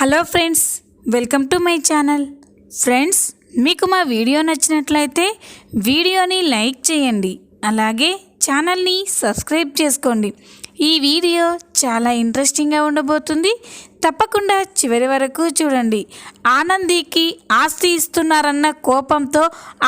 Hello friends welcome to my channel. Friends మీకు మా video నచ్చినట్లయితే వీడియోని లైక్ చేయండి. అలాగే ఛానల్ని సబ్స్క్రైబ్ చేసుకోండి. ఈ వీడియో చాలా ఇంట్రెస్టింగ్గా ఉండబోతుంది. తప్పకుండా చివరి వరకు చూడండి. ఆనందికి ఆస్తి ఇస్తున్నారన్న కోపంతో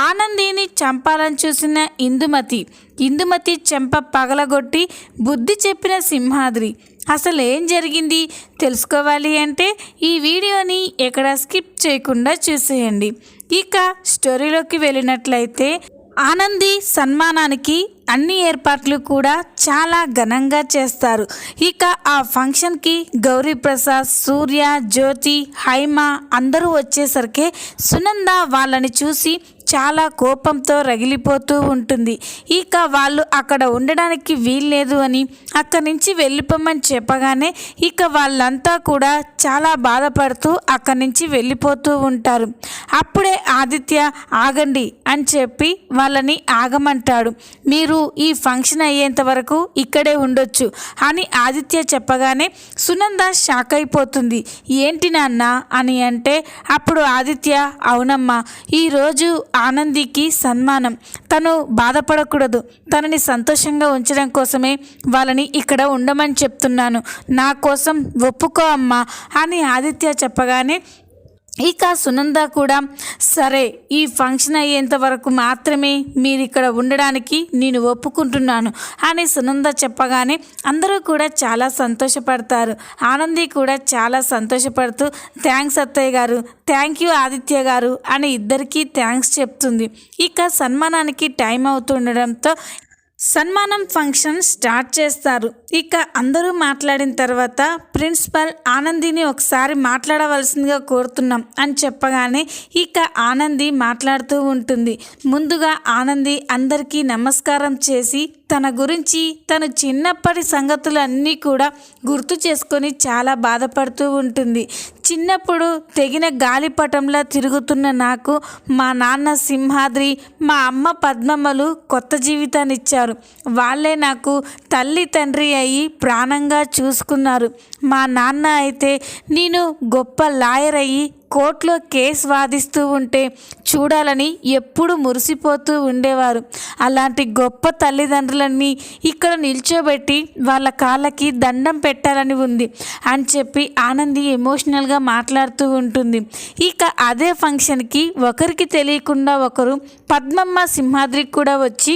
ఆనందిని చంపాలని చూసిన ఇందుమతి. ఇందుమతి చెంప పగలగొట్టి బుద్ధి చెప్పిన సింహాద్రి. అసలు ఏం జరిగింది? తెలుసుకోవాలి అంటే ఈ వీడియోని ఎక్కడ స్కిప్ చేయకుండా చూసేయండి. ఇక స్టోరీలోకి వెళ్ళినట్లయితే ఆనంది సన్మానానికి అన్ని ఏర్పాట్లు కూడా చాలా ఘనంగా చేస్తారు. ఇక ఆ ఫంక్షన్కి గౌరీప్రసాద్ సూర్య జ్యోతి హైమ అందరూ వచ్చేసరికి సునంద వాళ్ళని చూసి చాలా కోపంతో రగిలిపోతూ ఉంటుంది. ఇక వాళ్ళు అక్కడ ఉండడానికి వీల్లేదు అని అక్కడి నుంచి వెళ్ళిపోమని చెప్పగానే ఇక వాళ్ళంతా కూడా చాలా బాధపడుతూ అక్కడి నుంచి వెళ్ళిపోతూ ఉంటారు. అప్పుడే ఆదిత్య ఆగండి అని చెప్పి వాళ్ళని ఆగమంటాడు. మీరు ఈ ఫంక్షన్ అయ్యేంత వరకు ఇక్కడే ఉండొచ్చు అని ఆదిత్య చెప్పగానే సునంద షాక్ అయిపోతుంది. ఏంటి నాన్న అని అంటే అప్పుడు ఆదిత్య అవునమ్మా ఈరోజు ఆనందికి సన్మానం. తను బాధపడకూడదు. తనని సంతోషంగా ఉంచడం కోసమే వాళ్ళని ఇక్కడ ఉండమని చెప్తున్నాను. నా కోసం ఒప్పుకో అమ్మా అని ఆదిత్య చెప్పగానే ఇక సునంద కూడా సరే ఈ ఫంక్షన్ అయ్యేంత వరకు మాత్రమే మీరు ఇక్కడ ఉండడానికి నేను ఒప్పుకుంటున్నాను అని సునంద చెప్పగానే అందరూ కూడా చాలా సంతోషపడతారు. ఆనంది కూడా చాలా సంతోషపడుతూ థ్యాంక్స్ అత్తయ్య గారు థ్యాంక్ యూ ఆదిత్య గారు అని ఇద్దరికీ థ్యాంక్స్ చెప్తుంది. ఇక సన్మానానికి టైం అవుతుండడంతో సన్మానం ఫంక్షన్ స్టార్ట్ చేస్తారు. ఇక అందరూ మాట్లాడిన తర్వాత ప్రిన్సిపల్ ఆనందిని ఒకసారి మాట్లాడవలసిందిగా కోరుతున్నాం అని చెప్పగానే ఇక ఆనంది మాట్లాడుతూ ఉంటుంది. ముందుగా ఆనంది అందరికీ నమస్కారం చేసి తన గురించి తను చిన్నప్పటి సంగతులన్నీ కూడా గుర్తు చేసుకొని చాలా బాధపడుతూ ఉంటుంది. చిన్నప్పుడు తెగిన గాలిపటంలా తిరుగుతున్న నాకు మా నాన్న సింహాద్రి మా అమ్మ పద్మమ్మలు కొత్త జీవితాన్ని ఇచ్చారు వాళ్ళే నాకు తల్లి తండ్రి అయ్యి ప్రాణంగా చూసుకున్నారు. మా నాన్న అయితే నేను గొప్ప లాయర్ అయ్యి కోర్టులో కేసు వాదిస్తూ ఉంటే చూడాలని ఎప్పుడు మురిసిపోతూ ఉండేవారు. అలాంటి గొప్ప తల్లిదండ్రులని ఇక్కడ నిల్చోబెట్టి వాళ్ళ కాళ్ళకి దండం పెట్టాలని ఉంది అని చెప్పి ఆనంది ఎమోషనల్గా మాట్లాడుతూ ఉంటుంది. ఇక అదే ఫంక్షన్కి ఒకరికి తెలియకుండా ఒకరు పద్మమ్మ సింహాద్రికి కూడా వచ్చి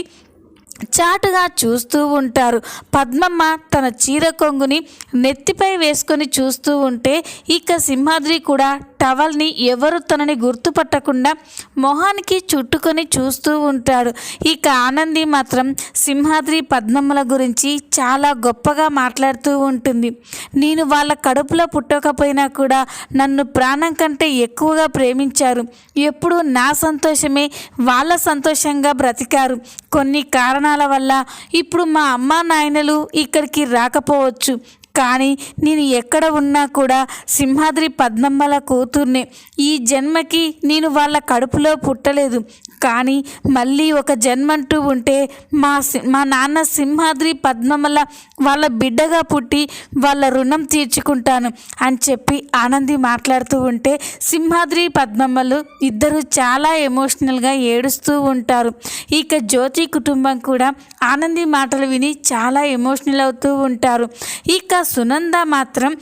చాటుగా చూస్తూ ఉంటారు. పద్మమ్మ తన చీర కొంగుని నెత్తిపై వేసుకొని చూస్తూ ఉంటే ఇక సింహాద్రి కూడా టవల్ని ఎవరు తనని గుర్తుపట్టకుండా మొహానికి చుట్టుకొని చూస్తూ ఉంటాడు. ఇక ఆనంది మాత్రం సింహాద్రి పద్మమ్మల గురించి చాలా గొప్పగా మాట్లాడుతూ ఉంటుంది. నేను వాళ్ళ కడుపులో పుట్టకపోయినా కూడా నన్ను ప్రాణం కంటే ఎక్కువగా ప్రేమించారు. ఎప్పుడూ నా సంతోషమే వాళ్ళ సంతోషంగా బ్రతికారు. కొన్ని కారణాల వల్ల ఇప్పుడు మా అమ్మా నాయనలు ఇక్కడికి రాకపోవచ్చు. కానీ నేను ఎక్కడ ఉన్నా కూడా సింహాద్రి పద్మమ్మల కూతుర్నే. ఈ జన్మకి నేను వాళ్ళ కడుపులో పుట్టలేదు. కానీ మళ్ళీ ఒక జన్మంటూ ఉంటే మా మా నాన్న సింహాద్రి పద్మమ్మల వాళ్ళ బిడ్డగా పుట్టి వాళ్ళ రుణం తీర్చుకుంటాను అని చెప్పి ఆనంది మాట్లాడుతూ ఉంటే సింహాద్రి పద్మమ్మలు ఇద్దరు చాలా ఎమోషనల్గా ఏడుస్తూ ఉంటారు. ఇక జ్యోతి కుటుంబం కూడా ఆనంది మాటలు విని చాలా ఎమోషనల్ అవుతూ ఉంటారు. ఇక సునంద మాత్రం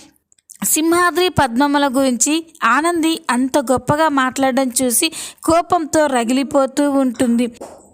సింహాద్రి పద్మమ్మల గురించి ఆనంది అంత గొప్పగా మాట్లాడడం చూసి కోపంతో రగిలిపోతూ ఉంటుంది.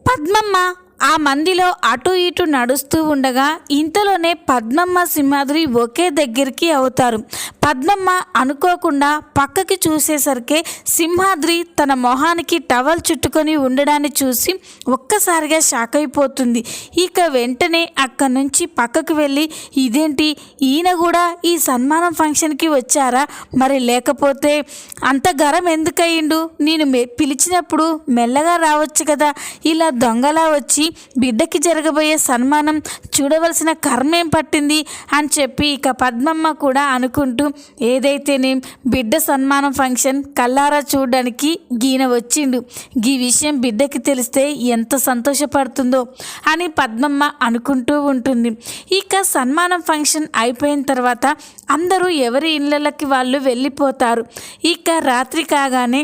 పద్మమ్మ ఆ మందిలో అటు ఇటు నడుస్తూ ఉండగా ఇంతలోనే పద్మమ్మ సింహాద్రి ఒకే దగ్గరికి అవుతారు. పద్మమ్మ అనుకోకుండా పక్కకి చూసేసరికి సింహాద్రి తన మొహానికి టవల్ చుట్టుకొని ఉండడాన్ని చూసి ఒక్కసారిగా షాక్ అయిపోతుంది. ఇక వెంటనే అక్కడి నుంచి పక్కకు వెళ్ళి ఇదేంటి? ఈయన కూడా ఈ సన్మానం ఫంక్షన్కి వచ్చారా? మరి లేకపోతే అంత గరం ఎందుకయ్యిండు? నేను మె- పిలిచినప్పుడు మెల్లగా రావచ్చు కదా? ఇలా దొంగలా వచ్చి బిడ్డకి జరగబోయే సన్మానం చూడవలసిన కర్మేం పట్టింది అని చెప్పి ఇక పద్మమ్మ కూడా అనుకుంటూ ఏదైతేనే బిడ్డ సన్మానం ఫంక్షన్ కల్లారా చూడడానికి గీన వచ్చిండు. గీ విషయం బిడ్డకి తెలిస్తే ఎంత సంతోషపడుతుందో అని పద్మమ్మ అనుకుంటూ ఉంటుంది. ఇక సన్మానం ఫంక్షన్ అయిపోయిన తర్వాత అందరూ ఎవరి ఇళ్ళకి వాళ్ళు వెళ్ళిపోతారు. ఇక రాత్రి కాగానే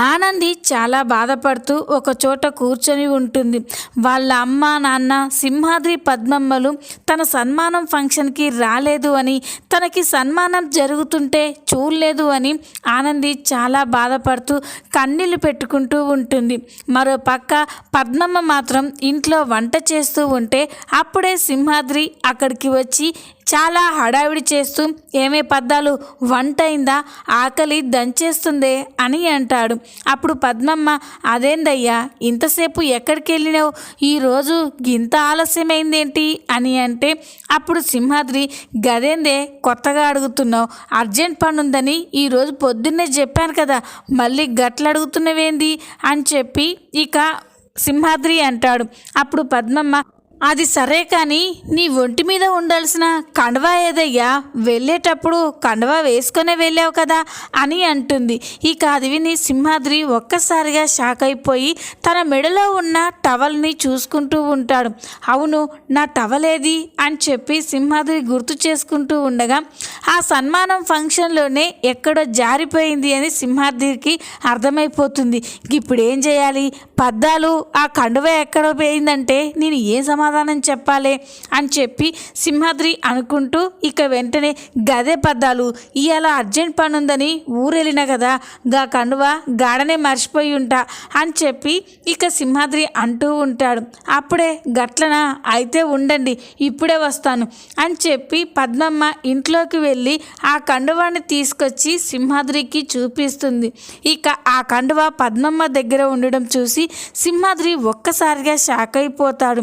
ఆనంది చాలా బాధపడుతూ ఒక చోట కూర్చొని ఉంటుంది. వాళ్ళ అమ్మ నాన్న సింహాద్రి పద్మమ్మలు తన సన్మానం ఫంక్షన్కి రాలేదు అని తనకి సన్మానం జరుగుతుంటే చూడలేదు అని ఆనంది చాలా బాధపడుతూ కన్నీళ్ళు పెట్టుకుంటూ ఉంటుంది. మరో పక్క పద్మమ్మ మాత్రం ఇంట్లో వంట చేస్తూ ఉంటే అప్పుడే సింహాద్రి అక్కడికి వచ్చి చాలా హడావిడి చేస్తూ ఏమే పద్దాలు వంట అయిందా ఆకలి దంచేస్తుందే అని అంటాడు. అప్పుడు పద్మమ్మ అదేందయ్యా ఇంతసేపు ఎక్కడికి వెళ్ళినావు ఈరోజు ఇంత ఆలస్యమైందేంటి? అని అంటే అప్పుడు సింహాద్రి గదేందే కొత్తగా అడుగుతున్నావు. అర్జెంట్ పని ఉందని ఈరోజు పొద్దున్నే చెప్పాను కదా మళ్ళీ గట్ల అడుగుతున్నవేంది అని చెప్పి ఇక సింహాద్రి అంటాడు. అప్పుడు పద్మమ్మ అది సరే కానీ నీ ఒంటి మీద ఉండాల్సిన కండవా ఏదయ్యా? వెళ్ళేటప్పుడు కండవా వేసుకునే వెళ్ళావు కదా అని అంటుంది. ఇక అది విని సింహాద్రి ఒక్కసారిగా షాక్ అయిపోయి తన మెడలో ఉన్న టవల్ని చూసుకుంటూ ఉంటాడు. అవును నా టవల్ ఏది అని చెప్పి సింహాద్రి గుర్తు చేసుకుంటూ ఉండగా ఆ సన్మానం ఫంక్షన్లోనే ఎక్కడో జారిపోయింది అని సింహాద్రికి అర్థమైపోతుంది. ఇప్పుడు ఏం చేయాలి? పద్దాలు ఆ కండువ ఎక్కడ పోయిందంటే నేను ఏ సమాధానం చెప్పాలి అని చెప్పి సింహాద్రి అనుకుంటూ ఇక వెంటనే గదే పద్దాలు ఇవాళ అర్జెంట్ పని ఉందని ఊరెళ్ళినా కదా గా కండువ గాడనే మర్చిపోయి ఉంటా అని చెప్పి ఇక సింహాద్రి అంటూ ఉంటాడు. అప్పుడే గట్లనా అయితే ఉండండి ఇప్పుడే వస్తాను అని చెప్పి పద్మమ్మ ఇంట్లోకి వెళ్ళి ఆ కండువాన్ని తీసుకొచ్చి సింహాద్రికి చూపిస్తుంది. ఇక ఆ కండువ పద్మమ్మ దగ్గర ఉండడం చూసి సింహాద్రి ఒక్కసారిగా షాక్ అయిపోతాడు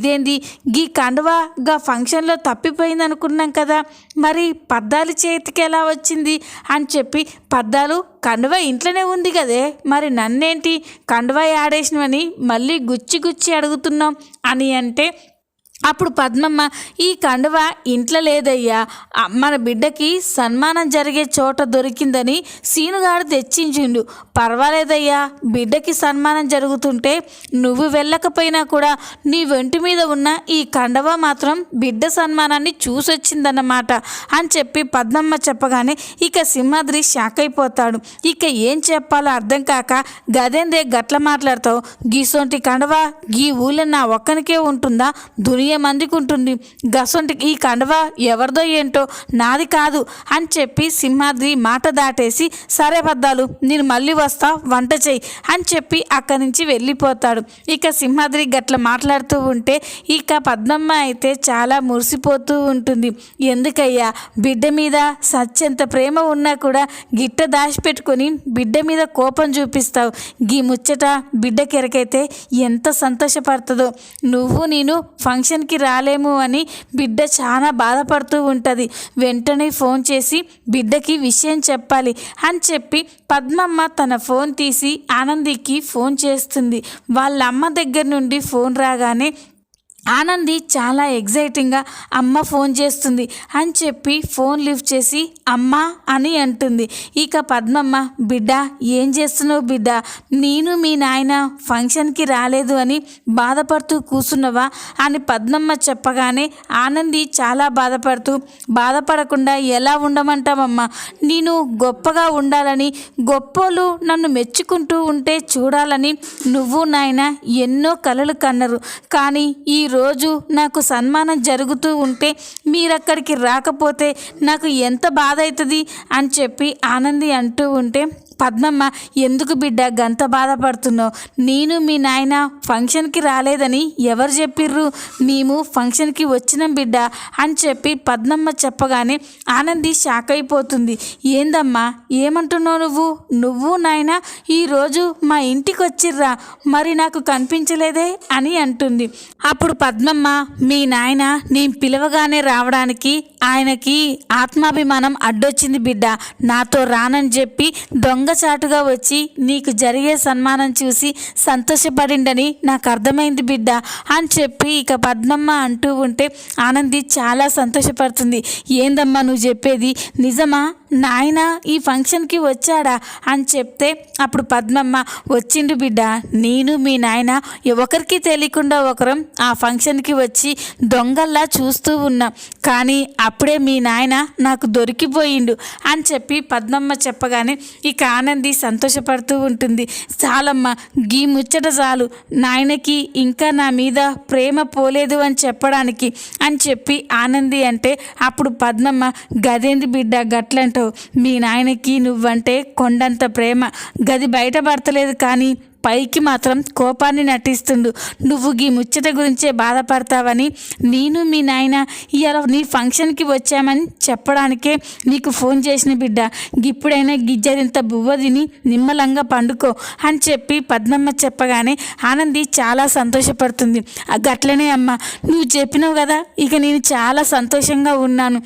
ఇదేంది? గీ కండువ గా ఫంక్షన్లో తప్పిపోయింది అనుకున్నాం కదా. మరి పద్దాలు చేతికి ఎలా వచ్చింది? అని చెప్పి పద్దాలు కండువ ఇంట్లోనే ఉంది కదే. మరి నన్నేంటి? కండువ ఆడేసినవని మళ్ళీ గుచ్చి గుచ్చి అడుగుతున్నాం అని అంటే అప్పుడు పద్మమ్మ ఈ కండువ ఇంట్లో లేదయ్యా. మన బిడ్డకి సన్మానం జరిగే చోట దొరికిందని సీనుగాడు తెచ్చించిండు. పర్వాలేదయ్యా. బిడ్డకి సన్మానం జరుగుతుంటే నువ్వు వెళ్ళకపోయినా కూడా నీ వెంటి మీద ఉన్న ఈ కండవ మాత్రం బిడ్డ సన్మానాన్ని చూసొచ్చిందన్నమాట అని చెప్పి పద్మమ్మ చెప్పగానే ఇక సింహాద్రి షాక్ అయిపోతాడు. ఇక ఏం చెప్పాలో అర్థం కాక గదేందే గట్ల మాట్లాడతావు? గీసొంటి కండవ గీ ఊళ్ళో నా ఒక్కనికే ఉంటుందా? దునియా మందికి ఉంటుంది గసొంటి ఈ కండవ ఎవరిదో ఏంటో నాది కాదు అని చెప్పి సింహాద్రి మాట దాటేసి సరే పద్దాలు నేను మళ్ళీ వస్తా వంట చెయ్యి అని చెప్పి అక్కడి నుంచి వెళ్ళిపోతాడు. ఇక సింహాద్రి గట్ల మాట్లాడుతూ ఉంటే ఇక పద్మమ్మ అయితే చాలా మురిసిపోతూ ఉంటుంది. ఎందుకయ్యా? బిడ్డ మీద సత్యంత ప్రేమ ఉన్నా కూడా గిట్ట దాచిపెట్టుకొని బిడ్డ మీద కోపం చూపిస్తావు. గీ ముచ్చట బిడ్డకెరకైతే ఎంత సంతోషపడుతుందో. నువ్వు నేను ఫంక్షన్ ఫంక్షన్కి రాలేము అని బిడ్డ చాలా బాధపడుతూ ఉంటుంది. వెంటనే ఫోన్ చేసి బిడ్డకి విషయం చెప్పాలి అని చెప్పి పద్మమ్మ తన ఫోన్ తీసి ఆనందికి ఫోన్ చేస్తుంది. వాళ్ళ అమ్మ దగ్గర నుండి ఫోన్ రాగానే ఆనంది చాలా ఎగ్జైటింగ్గా అమ్మ ఫోన్ చేస్తుంది అని చెప్పి ఫోన్ లిఫ్ట్ చేసి అమ్మ అని అంటుంది. ఇక పద్మమ్మ బిడ్డ ఏం చేస్తున్నావు బిడ్డ? నేను మీ నాయన ఫంక్షన్కి రాలేదు అని బాధపడుతూ కూర్చున్నవా? అని పద్మమ్మ చెప్పగానే ఆనంది చాలా బాధపడుతూ బాధపడకుండా ఎలా ఉండమంటావమ్మా? నేను గొప్పగా ఉండాలని గొప్పలు నన్ను మెచ్చుకుంటూ ఉంటే చూడాలని నువ్వు నాయన ఎన్నో కలలు కన్నరు. కానీ ఈ రోజు నాకు సన్మానం జరుగుతూ ఉంటే మీరక్కడికి రాకపోతే నాకు ఎంత బాధ అవుతుంది అని చెప్పి ఆనంది అంటూ ఉంటే పద్మమ్మ ఎందుకు బిడ్డ గంత బాధపడుతున్నావు? నేను మీ నాయన ఫంక్షన్కి రాలేదని ఎవరు చెప్పిర్రు? మేము ఫంక్షన్కి వచ్చినాం బిడ్డ అని చెప్పి పద్మమ్మ చెప్పగానే ఆనంది షాక్ అయిపోతుంది. ఏందమ్మా ఏమంటున్నావు నువ్వు? నువ్వు నాయన ఈరోజు మా ఇంటికి వచ్చిర్రా మరి నాకు కనిపించలేదే అని అంటుంది. అప్పుడు పద్మమ్మ మీ నాయన నేను పిలవగానే రావడానికి ఆయనకి ఆత్మాభిమానం అడ్డొచ్చింది బిడ్డ నాతో రానని చెప్పి దొంగ దొంగచాటుగా వచ్చి నీకు జరిగే సన్మానం చూసి సంతోషపడిండని నాకు అర్థమైంది బిడ్డ అని చెప్పి ఇక పద్మమ్మ అంటూ ఉంటే ఆనంది చాలా సంతోషపడుతుంది. ఏందమ్మా నువ్వు చెప్పేది? నిజమా? నాయన ఈ ఫంక్షన్కి వచ్చాడా? అని చెప్తే అప్పుడు పద్మమ్మ వచ్చిండు బిడ్డ నేను మీ నాయన ఒకరికి తెలియకుండా ఒకరం ఆ ఫంక్షన్కి వచ్చి దొంగల్లా చూస్తూ ఉన్నాం. కానీ అప్పుడే మీ నాయన నాకు దొరికిపోయిండు అని చెప్పి పద్మమ్మ చెప్పగానే ఇక ఆనంది సంతోషపడుతూ ఉంటుంది. చాలమ్మ గీ ముచ్చట చాలు. నాయనకి ఇంకా నా మీద ప్రేమ పోలేదు అని చెప్పడానికి అని చెప్పి ఆనంది అంటే అప్పుడు పద్మమ్మ గదేంది బిడ్డ గట్లంటావు మీ నాయనకి నువ్వంటే కొండంత ప్రేమ. గది బయటపడతలేదు కానీ పైకి మాత్రం కోపాన్ని నటిస్తుండు. నువ్వు ఈ ముచ్చట గురించే బాధపడతావని నేను మీ నాయన ఇవాళ నీ ఫంక్షన్కి వచ్చామని చెప్పడానికే నీకు ఫోన్ చేసిన బిడ్డ. ఇప్పుడైనా గిజ్జరింత బువ్వ తిని నిమ్మలంగా పండుకో అని చెప్పి పద్మమ్మ చెప్పగానే ఆనంది చాలా సంతోషపడుతుంది. గట్లనే అమ్మ. నువ్వు చెప్పినావు కదా ఇక నేను చాలా సంతోషంగా ఉన్నాను.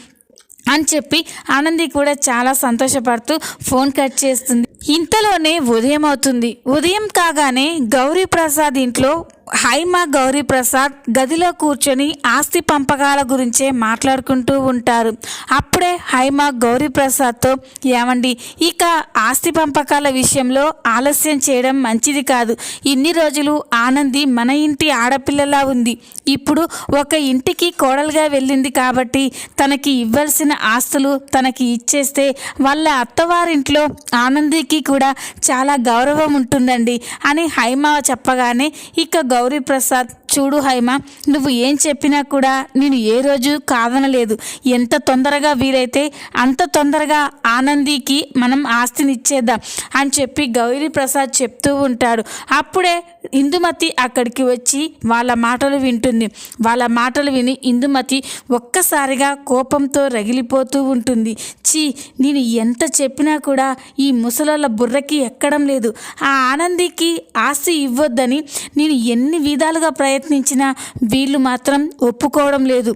అని చెప్పి ఆనంది కూడా చాలా సంతోషపడుతూ ఫోన్ కట్ చేస్తుంది. ఇంతలోనే ఉదయం అవుతుంది. ఉదయం కాగానే గౌరీ ప్రసాద్ ఇంట్లో హైమా గౌరీప్రసాద్ గదిలో కూర్చొని ఆస్తి పంపకాల గురించే మాట్లాడుకుంటూ ఉంటారు. అప్పుడే హైమా గౌరీప్రసాద్తో ఏమండి ఇక ఆస్తి పంపకాల విషయంలో ఆలస్యం చేయడం మంచిది కాదు. ఇన్ని రోజులు ఆనంది మన ఇంటి ఆడపిల్లలా ఉంది. ఇప్పుడు ఒక ఇంటికి కోడలుగా వెళ్ళింది కాబట్టి తనకి ఇవ్వాల్సిన ఆస్తులు తనకి ఇచ్చేస్తే వాళ్ళ అత్తవారింట్లో ఆనందికి కూడా చాలా గౌరవం ఉంటుందండి అని హైమ చెప్పగానే ఇక గౌరీప్రసాద్ చూడు హైమ నువ్వు ఏం చెప్పినా కూడా నేను ఏ రోజు కాదనలేదు. ఎంత తొందరగా వీలైతే అంత తొందరగా ఆనందికి మనం ఆస్తిని ఇచ్చేద్దాం అని చెప్పి గౌరీ ప్రసాద్ చెప్తూ ఉంటాడు. అప్పుడే ఇందుమతి అక్కడికి వచ్చి వాళ్ళ మాటలు వింటుంది. వాళ్ళ మాటలు విని ఇందుమతి ఒక్కసారిగా కోపంతో రగిలిపోతూ ఉంటుంది. చీ నేను ఎంత చెప్పినా కూడా ఈ ముసలోళ్ళ బుర్రకి ఎక్కడం లేదు. ఆ ఆనందికి ఆస్తి ఇవ్వొద్దని నేను ఎన్ని విధాలుగా ప్రయత్నం ప్రయత్నించినా వీళ్ళు మాత్రం ఒప్పుకోవడం లేదు.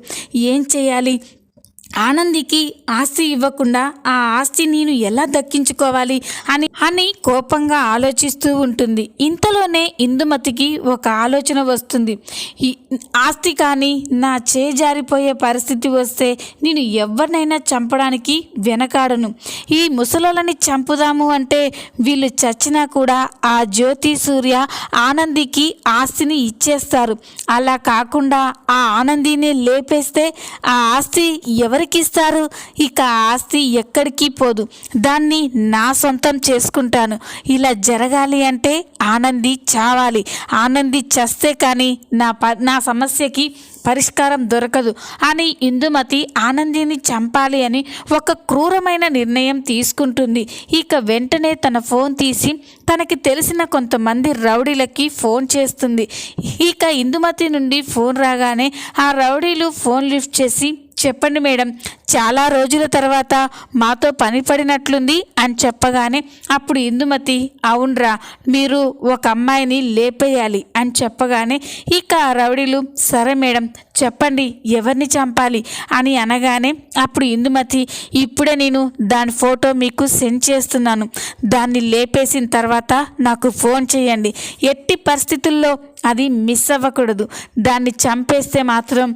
ఏం చేయాలి? ఆనందికి ఆస్తి ఇవ్వకుండా ఆ ఆస్తి నేను ఎలా దక్కించుకోవాలి అని అని కోపంగా ఆలోచిస్తూ ఉంటుంది. ఇంతలోనే ఇందుమతికి ఒక ఆలోచన వస్తుంది. ఆస్తి కానీ నా చేజారిపోయే పరిస్థితి వస్తే నేను ఎవరినైనా చంపడానికి వెనకాడను. ఈ ముసలోళ్ళని చంపుదాము అంటే వీళ్ళు చచ్చినా కూడా ఆ జ్యోతి సూర్య ఆనందికి ఆస్తిని ఇచ్చేస్తారు. అలా కాకుండా ఆ ఆనందిని లేపేస్తే ఆ ఆస్తి ఎవరి ఎవరికిస్తారు? ఇక ఆస్తి ఎక్కడికి పోదు. దాన్ని నా సొంతం చేసుకుంటాను. ఇలా జరగాలి అంటే ఆనంది చావాలి. ఆనంది చస్తే కానీ నా ప నా సమస్యకి పరిష్కారం దొరకదు అని ఇందుమతి ఆనందిని చంపాలి అని ఒక క్రూరమైన నిర్ణయం తీసుకుంటుంది. ఇక వెంటనే తన ఫోన్ తీసి తనకి తెలిసిన కొంతమంది రౌడీలకి ఫోన్ చేస్తుంది. ఇక ఇందుమతి నుండి ఫోన్ రాగానే ఆ రౌడీలు ఫోన్ లిఫ్ట్ చేసి చెప్పండి మేడం చాలా రోజుల తర్వాత మాతో పని పడినట్లుంది అని చెప్పగానే అప్పుడు ఇందుమతి అవునరా మీరు ఒక అమ్మాయిని లేపేయాలి అని చెప్పగానే ఇక ఆ రౌడీలు సరే మేడం చెప్పండి ఎవరిని చంపాలి? అని అనగానే అప్పుడు ఇందుమతి ఇప్పుడే నేను దాని ఫోటో మీకు సెండ్ చేస్తున్నాను. దాన్ని లేపేసిన తర్వాత నాకు ఫోన్ చేయండి. ఎట్టి పరిస్థితుల్లో అది మిస్ అవ్వకూడదు. దాన్ని చంపేస్తే మాత్రం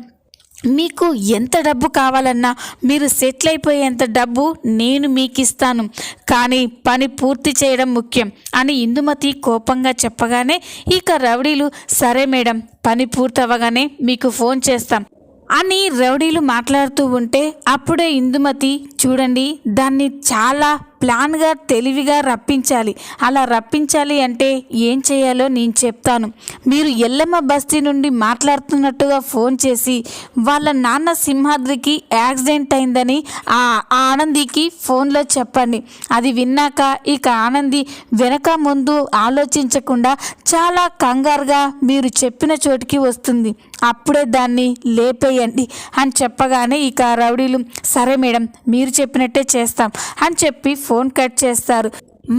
మీకు ఎంత డబ్బు కావాలన్నా మీరు సెటిల్ అయిపోయేంత డబ్బు నేను మీకు ఇస్తాను కానీ పని పూర్తి చేయడం ముఖ్యం అని ఇందుమతి కోపంగా చెప్పగానే ఇక రౌడీలు సరే మేడం పని పూర్తవగానే మీకు ఫోన్ చేస్తాం అని రౌడీలు మాట్లాడుతూ ఉంటే అప్పుడే ఇందుమతి చూడండి దాన్ని చాలా ప్లాన్గా తెలివిగా రప్పించాలి. అలా రప్పించాలి అంటే ఏం చేయాలో నేను చెప్తాను. మీరు ఎల్లమ్మ బస్తీ నుండి మాట్లాడుతున్నట్టుగా ఫోన్ చేసి వాళ్ళ నాన్న సింహాద్రికి యాక్సిడెంట్ అయిందని ఆ ఆ ఆనందికి ఫోన్లో చెప్పండి. అది విన్నాక ఇక ఆనంది వెనక ముందు ఆలోచించకుండా చాలా కంగారుగా మీరు చెప్పిన చోటికి వస్తుంది. అప్పుడే దాన్ని లేపేయండి అని చెప్పగానే ఇక రౌడీలు సరే మేడం మీరు మీరు చెప్పినట్టే చేస్తాం అని చెప్పి ఫోన్ కట్ చేస్తారు.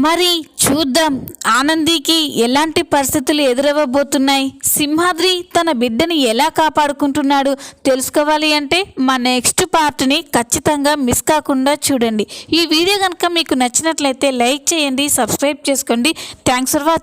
మరి చూద్దాం ఆనందికి ఎలాంటి పరిస్థితులు ఎదురవ్వబోతున్నాయి? సింహాద్రి తన బిడ్డని ఎలా కాపాడుకుంటున్నాడు తెలుసుకోవాలి అంటే మా నెక్స్ట్ పార్ట్ని ఖచ్చితంగా మిస్ కాకుండా చూడండి. ఈ వీడియో కనుక మీకు నచ్చినట్లయితే లైక్ చేయండి సబ్స్క్రైబ్ చేసుకోండి. Thanks for watching